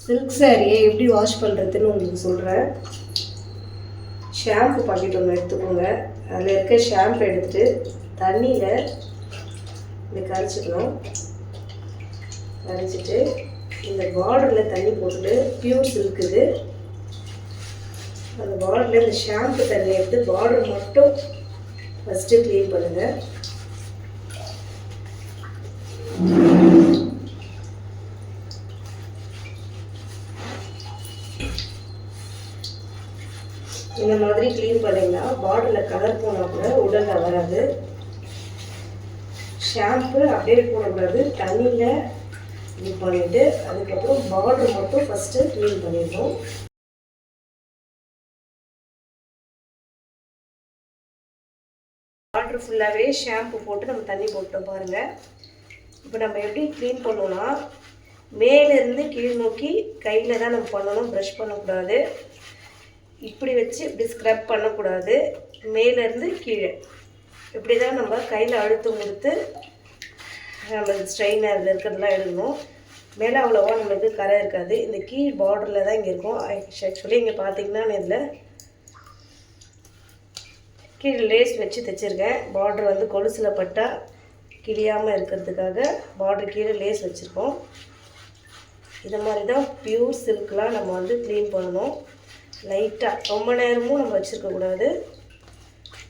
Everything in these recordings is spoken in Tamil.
சில்க் சாரியை எப்படி வாஷ் பண்ணுறதுன்னு உங்களுக்கு சொல்கிறேன் ஷாம்பு பாக்கெட் ஒன்று எடுத்துக்கோங்க. அதில் இருக்க ஷாம்பு எடுத்துட்டு தண்ணியில் இப்படி கரைச்சிக்கணும் கரைச்சிட்டு இந்த பார்டரில் தண்ணி போட்டுட்டு பியூர் சில்க் இது. அந்த பார்டரில் இந்த ஷாம்பு தண்ணி எடுத்து பார்டர் மட்டும் ஃபஸ்ட்டு க்ளீன் பண்ணுங்கள் இந்த மாதிரி க்ளீன் பண்ணிங்கன்னா பாட்டிலில் கலர் போனால் கூட உடலில் வராது. ஷாம்பு அப்படியே போடக்கூடாது. தண்ணியில் இது பண்ணிவிட்டு அதுக்கப்புறம் பார்டர் மட்டும் ஃபஸ்ட்டு க்ளீன் பண்ணிடணும். பார்டர் ஃபுல்லாகவே ஷாம்பு போட்டு நம்ம தண்ணி போட்டோம் பாருங்கள் இப்போ நம்ம எப்படி க்ளீன் பண்ணோம்னா மேலேருந்து கீழ் நோக்கி கையில் தான் நம்ம பண்ணணும் ப்ரஷ் பண்ணக்கூடாது. இப்படி வச்சு இப்படி ஸ்க்ரப் பண்ணக்கூடாது. மேலேருந்து கீழே. இப்படி தான் நம்ம கையில் அழுத்தம் கொடுத்து நம்ம ஸ்ட்ரெயினரில் இருக்கிறதெல்லாம் எடுக்கணும். மேலே அவ்வளோவா நம்மளுக்கு கரை இருக்காது. இந்த கீழ் பார்டரில் தான் இங்கே இருக்கும். ஆக்சுவலி இங்கே பார்த்தீங்கன்னா இதில் கீழே லேஸ் வச்சு தைச்சிருக்கேன். பார்டர் வந்து கொலுசில் பட்டால் கிழியாமல் இருக்கிறதுக்காக பார்டர் கீழே லேஸ் வச்சுருக்கோம். இதை மாதிரி தான் பியூர் சில்க்லாம் நம்ம வந்து க்ளீன் பண்ணணும். லைட்டாக ரொம்ப நேரமும் நம்ம வச்சுருக்கக்கூடாது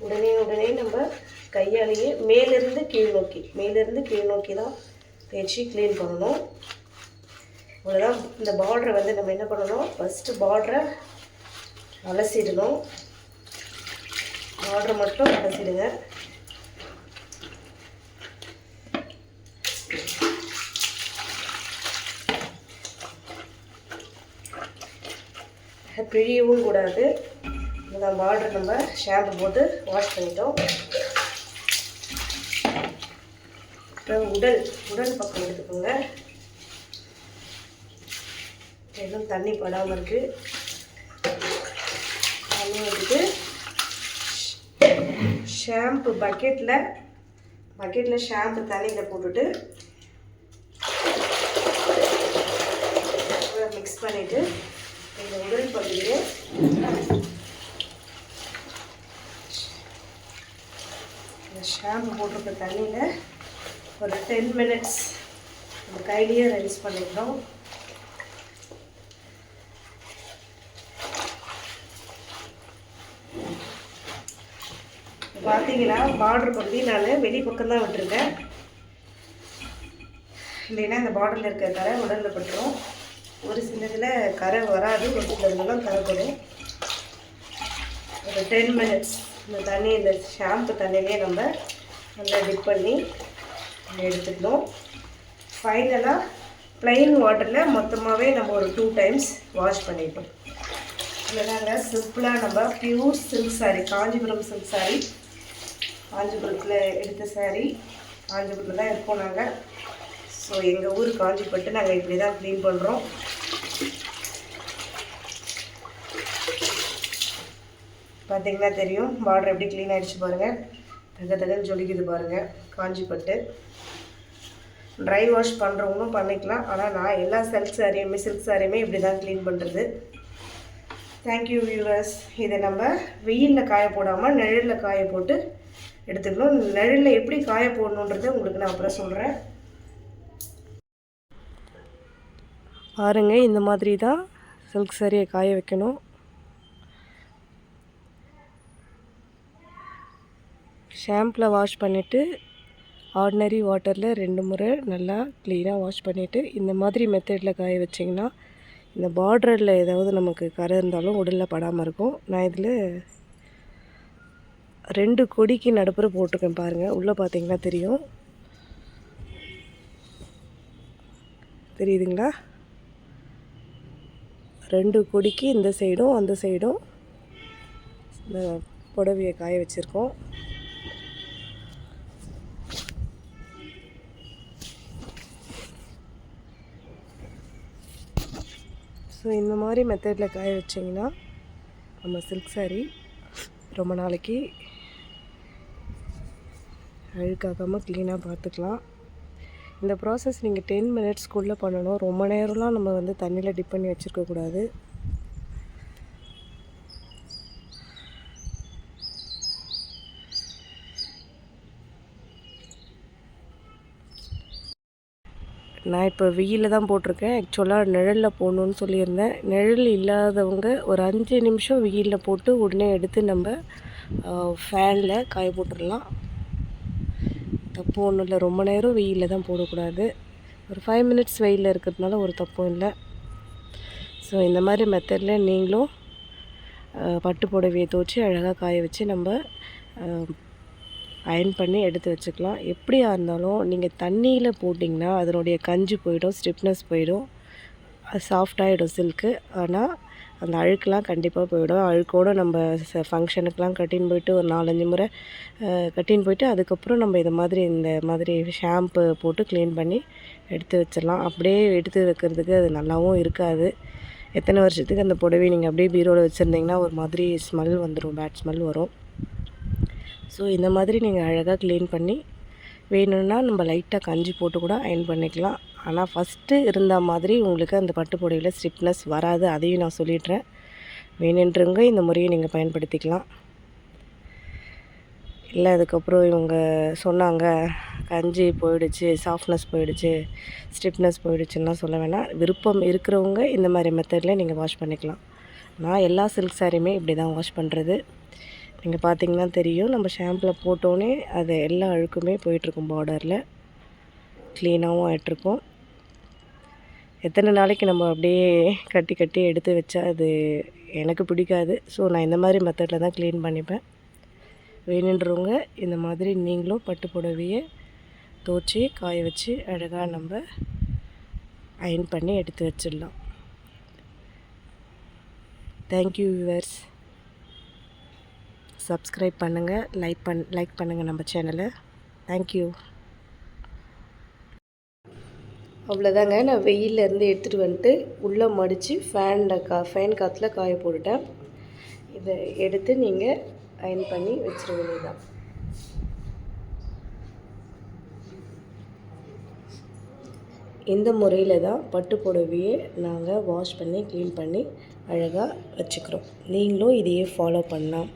உடனே உடனே நம்ம கையாலேயே மேலேருந்து கீழ் நோக்கி மேலேருந்து கீழ் நோக்கி தான் தேய்ச்சி க்ளீன் பண்ணணும். இவ்வளோதான் இந்த பார்டரை வந்து நம்ம என்ன பண்ணணும்? ஃபஸ்ட்டு பார்டரை அலசிடணும். பார்டரை மட்டும் அலசிடுங்க. பிழியவும் கூடாது. இந்த பார்டர் நம்ம ஷாம்பு போட்டு வாஷ் பண்ணிட்டோம். அப்புறம் உடல் உடல் பக்கம் எடுத்துக்கோங்க. எதுவும் தண்ணி படாமல் இருக்குது தண்ணி ஊற்றிட்டு ஷாம்பு பக்கெட்டில் பக்கெட்டில் ஷாம்பு தண்ணியில் போட்டுட்டு மிக்ஸ் பண்ணிவிட்டு இந்த உடல் பகுதியில். இந்த ஷாம்பு போட்டிருக்க தண்ணியில் ஒரு டென் மினிட்ஸ் நம்ம கையிலேயே ரைஸ் பண்ணிக்கிறோம் பார்த்தீங்கன்னா பார்டர் பகுதி நான் வெளி பக்கம் தான் விட்டுருக்கேன். இல்லைன்னா இந்த பார்டரில் இருக்க தர உடலில் பட்டுரும். ஒரு சிலதில் கரை வராது ஒரு சிலதுலாம் கரை ஒரு டென் மினிட்ஸ் இந்த தண்ணி இந்த ஷாம்பு தண்ணியிலே நம்ம நல்லா டிப் பண்ணி எடுத்துக்கணும். ஃபைனலாக ப்ளைன் வாட்டரில் மொத்தமாகவே நம்ம ஒரு டூ டைம்ஸ் வாஷ் பண்ணிட்டோம் இல்லைனாங்க சிம்பிளாக நம்ம pure silk sari Kanchipuram silk sari காஞ்சிபுரத்தில் எடுத்த சாரீ காஞ்சிபுரத்தில் தான் இருக்கோம் நாங்கள் ஸோ எங்கள் ஊர் காஞ்சிப்பட்டு நாங்கள் இப்படி தான் க்ளீன் பண்ணுறோம் பார்த்தீங்கன்னா தெரியும். பார்டர் எப்படி க்ளீன் ஆகிடுச்சு பாருங்கள் தக தகன்னு ஜொலிக்குது பாருங்கள் காஞ்சிப்பட்டு ட்ரை வாஷ் பண்ணுறவங்களும் பண்ணிக்கலாம். ஆனால் நான் எல்லா சில்க் சாரியுமே சில்க் சாரியுமே இப்படி தான் க்ளீன் பண்ணுறது தேங்க்யூ வியூவர்ஸ் இதை நம்ம வெயிலில் காய போடாமல் நிழலில் காய போட்டு எடுத்துக்கணும். நிழலில் எப்படி காய போடணுன்றதை உங்களுக்கு நான் அப்புறம் சொல்கிறேன் பாருங்கள் இந்த மாதிரி தான் சில்க் சாரியை காய வைக்கணும். ஷாம்பில் வாஷ் பண்ணிவிட்டு ஆர்டினரி வாட்டரில் ரெண்டு முறை நல்லா க்ளீனாக வாஷ் பண்ணிவிட்டு இந்த மாதிரி மெத்தடில் காய வச்சிங்கன்னா இந்த பார்டரில் ஏதாவது நமக்கு கரை இருந்தாலும் உடலில் படாமல் இருக்கும். நான் இதில் ரெண்டு கொடிக்கு நடுப்புற போட்டிருக்கேன் பாருங்கள் உள்ளே பார்த்தீங்கன்னா தெரியும். தெரியுதுங்களா? ரெண்டு கொடிக்கு இந்த சைடும் அந்த சைடும் இந்த புடவையை காய வச்சுருக்கோம். ஸோ இந்த மாதிரி மெத்தடில் காய வச்சிங்கன்னா நம்ம சில்க் சாரீ ரொம்ப நாளைக்கு அழுக்காகாமல் க்ளீனாக பார்த்துக்கலாம். இந்த ப்ராசஸ் நீங்கள் டென் மினிட்ஸ்க்குள்ளே பண்ணணும். ரொம்ப நேரம்லாம் நம்ம வந்து தண்ணியில் டிப் பண்ணி வச்சுருக்கக்கூடாது நான் இப்போ வெயிலில் தான் போட்டிருக்கேன். ஆக்சுவலாக நிழலில் போடணுன்னு சொல்லியிருந்தேன். நிழல் இல்லாதவங்க ஒரு அஞ்சு நிமிஷம் வெயிலில் போட்டு உடனே எடுத்து நம்ம ஃபேனில் காய போட்டுடலாம் தப்பு ஒன்றும் இல்லை. ரொம்ப நேரம் வெயிலில் தான் போடக்கூடாது. ஒரு ஃபைவ் மினிட்ஸ் வெயிலில் இருக்கிறதுனால ஒரு தப்பும் இல்லை. ஸோ இந்த மாதிரி மெத்தடில் நீங்களும் பட்டு புடவையை துவச்சி அழகாக காய வச்சு நம்ம அயன் பண்ணி எடுத்து வச்சுக்கலாம். எப்படியா இருந்தாலும் நீங்கள் தண்ணியில் போட்டிங்கன்னா அதனுடைய கஞ்சி போயிடும் ஸ்டிப்னஸ் போயிடும். அது சாஃப்டாகிடும் சில்க்கு ஆனால் அந்த அழுக்கெலாம் கண்டிப்பாக போயிடும். அழுக்கோடு நம்ம ஃபங்க்ஷனுக்கெலாம் கட்டின்னு போயிட்டு ஒரு நாலஞ்சு முறை கட்டின்னு போயிட்டு அதுக்கப்புறம் நம்ம இதை மாதிரி இந்த மாதிரி ஷாம்பு போட்டு க்ளீன் பண்ணி எடுத்து வச்சிடலாம். அப்படியே எடுத்து வைக்கிறதுக்கு அது நல்லாவும் இருக்காது. எத்தனை வருஷத்துக்கு அந்த புடவை நீங்கள் அப்படியே பீரோவில் வச்சுருந்தீங்கன்னா ஒரு மாதிரி ஸ்மெல் வந்துடும் பேட் ஸ்மெல் வரும். ஸோ இந்த மாதிரி நீங்கள் அழகாக க்ளீன் பண்ணி வேணும்னா நம்ம லைட்டாக கஞ்சி போட்டு கூட அயன் பண்ணிக்கலாம். ஆனால் ஃபஸ்ட்டு இருந்த மாதிரி உங்களுக்கு அந்த பட்டு புடவையில் ஸ்டிப்னஸ் வராது. அதையும் நான் சொல்லிடுறேன். வேணுன்றவங்க இந்த முறையை நீங்கள் பயன்படுத்திக்கலாம். இல்லை அதுக்கப்புறம் இவங்க சொன்னாங்க கஞ்சி போயிடுச்சு சாஃப்ட்னஸ் போயிடுச்சு ஸ்டிப்னஸ் போயிடுச்சுன்னா சொல்ல வேணாம். விருப்பம் இருக்கிறவங்க இந்த மாதிரி மெத்தடில் நீங்கள் வாஷ் பண்ணிக்கலாம். நான் எல்லா சில்க் சாரியுமே இப்படி தான் வாஷ் பண்ணுறது நீங்கள் பார்த்தீங்கன்னா தெரியும். நம்ம ஷாம்பில் போட்டோன்னே அது எல்லா அழுக்குமே போயிட்டுருக்கும் பார்டரில் க்ளீனாகவும் ஆகிட்ருக்கும் எத்தனை நாளைக்கு நம்ம அப்படியே கட்டி கட்டி எடுத்து வச்சா அது எனக்கு பிடிக்காது. ஸோ நான் இந்த மாதிரி மெத்தடில் தான் க்ளீன் பண்ணிப்பேன். வேணுன்றவங்க இந்த மாதிரி நீங்களும் பட்டு புடவையை துவச்சி காய வச்சு அழகாக நம்ம அயன் பண்ணி எடுத்து வச்சிடலாம். தேங்க்யூ வியூவர்ஸ் சப்ஸ்கிரைப் பண்ணுங்கள் லைக் பண் லைக் பண்ணுங்கள் நம்ம சேனலை தேங்க்யூ அவ்வளோதாங்க நான் வெயிலேருந்து எடுத்துகிட்டு வந்துட்டு உள்ளே மடித்து ஃபேனில் கா ஃபேன் காற்றுல காய போட்டுட்டேன். இதை எடுத்து நீங்கள் அயன் பண்ணி வச்சிட வேண்டியதுதான். இந்த முறையில் தான் பட்டு புடவையை நாங்கள் வாஷ் பண்ணி க்ளீன் பண்ணி அழகாக வச்சுக்கிறோம். நீங்களும் இதையே ஃபாலோ பண்ணலாம்.